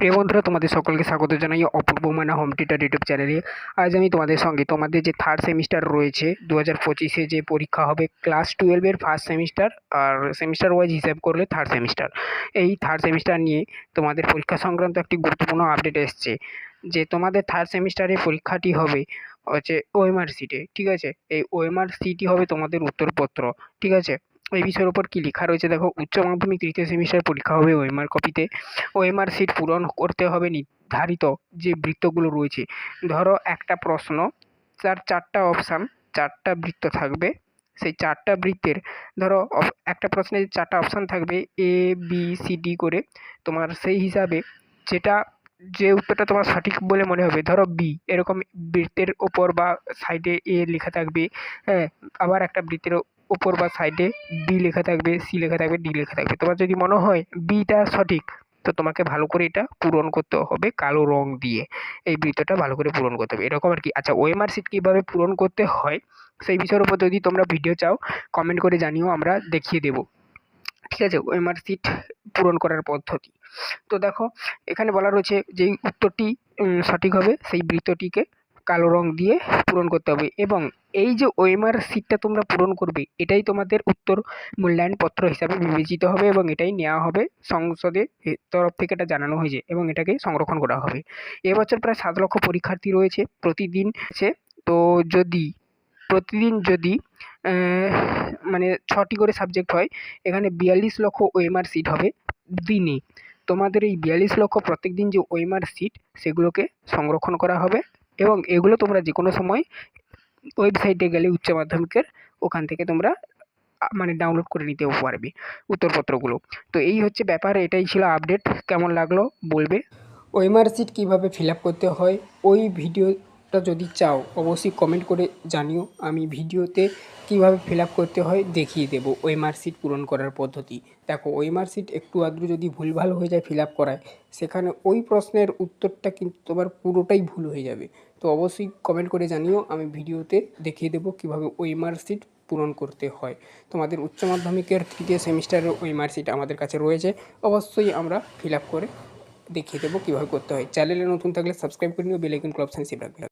প্রিয় বন্ধুরা, তোমাদের সকলকে স্বাগত জানাই অপূর্ব মানা হোম টিটার ইউটিউব চ্যানেলে। আজ আমি তোমাদের সঙ্গে, তোমাদের যে থার্ড সেমিস্টার রয়েছে দু হাজার পঁচিশে যে পরীক্ষা হবে ক্লাস টুয়েলভের ফার্স্ট সেমিস্টার আর সেমিস্টার ওয়াইজ হিসাব করলে থার্ড সেমিস্টার এই থার্ড সেমিস্টার নিয়ে তোমাদের পরীক্ষা সংক্রান্ত একটি গুরুত্বপূর্ণ আপডেট এসছে, যে তোমাদের থার্ড সেমিস্টারে পরীক্ষাটি হবে হচ্ছে ওএমআর সিটে ঠিক আছে? এই ওএমআর সিটি হবে তোমাদের উত্তরপত্র, ঠিক আছে? এই বিষয়ের উপর কী লেখা রয়েছে? দেখো, উচ্চ মাধ্যমিক তৃতীয় সেমিস্টার পরীক্ষা হবে ওএমআর কপিতে ওএমআর সিট পূরণ করতে হবে নির্ধারিত যে বৃত্তগুলো রয়েছে। ধরো, একটা প্রশ্ন তার চারটা অপশান চারটা বৃত্ত থাকবে। সেই চারটা বৃত্তের, ধরো একটা প্রশ্নে চারটা অপশান থাকবে এ বি সি ডি করে। তোমার সেই হিসাবে যেটা, যে উত্তরটা তোমার সঠিক বলে মনে হবে, ধরো বি এরকম বৃত্তের ওপর বা সাইডে এ লেখা থাকবে। হ্যাঁ আবার একটা বৃত্তের ওপর বা সাইডে বি লেখা থাকবে সি লেখা থাকবে ডি লেখা থাকবে। তোমার যদি মনে হয় বিটা সঠিক, তো তোমাকে ভালো করে এটা পূরণ করতে হবে কালো রং দিয়ে। এই বৃত্তটা ভালো করে পূরণ করতে হবে। এরকম আর কি। আচ্ছা ওএমআর সিট কীভাবে পূরণ করতে হয়, সেই বিষয়ের উপর যদি তোমরা ভিডিও চাও কমেন্ট করে জানিও, আমরা দেখিয়ে দেবো। ঠিক আছে? ওএমআর সিট পূরণ করার পদ্ধতি। তো দেখো, এখানে বলা রয়েছে যেই উত্তরটি সঠিক হবে, সেই বৃত্তটিকে কালো রং দিয়ে পূরণ করতে হবে এবং এই যে ওএমআর সিটটা তোমরা পূরণ করবে, এটাই তোমাদের উত্তর মূল্যায়ন পত্র হিসাবে বিবেচিত হবে এবং এটাই নেওয়া হবে সংসদে তরফ থেকে এটা জানানো হয়েছে এবং এটাকে সংরক্ষণ করা হবে। এবছর প্রায় সাত লক্ষ পরীক্ষার্থী রয়েছে প্রতিদিন সে, তো যদি, প্রতিদিন যদি মানে ছটি করে সাবজেক্ট হয়, এখানে বিয়াল্লিশ লক্ষ ওএমআর সিট হবে দিনে। তোমাদের এই বিয়াল্লিশ লক্ষ প্রত্যেক দিন যে ওএমআর সিট সেগুলোকে সংরক্ষণ করা হবে। এবং এগুলো তোমরা যে কোনো সময় ওয়েবসাইটে গেলে উচ্চ মাধ্যমিকের ওখান থেকে তোমরা মানে ডাউনলোড করে নিতেও পারবে উত্তরপত্রগুলো। তো এই হচ্ছে ব্যাপার, এটাই ছিল আপডেট কেমন লাগল বলবে? ওএমআর সিট কীভাবে ফিল করতে হয়? ওই ভিডিওটা যদি চাও, অবশ্যই কমেন্ট করে জানিও। আমি ভিডিওতে কীভাবে ফিল করতে হয় দেখিয়ে দেবো। ওএমআর সিট পূরণ করার পদ্ধতি। দেখো ওএমআর সিট একটু আধটু যদি ভুলভাল হয়ে যায় ফিল করায়, সেখানে ওই প্রশ্নের উত্তরটা কিন্তু তোমার পুরোটাই ভুল হয়ে যাবে। তো অবশ্যই কমেন্ট করে জানিও, আমি ভিডিওতে দেখিয়ে দেবো কীভাবে ওই মার্কশিট পূরণ করতে হয়। তোমাদের উচ্চ মাধ্যমিকের তৃতীয় সেমিস্টারের ওই মার্কশিট আমাদের কাছে রয়েছে, অবশ্যই আমরা ফিল করে দেখিয়ে দেবো কীভাবে করতে হয়। চ্যানেলে নতুন থাকলে সাবস্ক্রাইব করে নিও বেলাইকন ক্লাব সেভ রাখবে।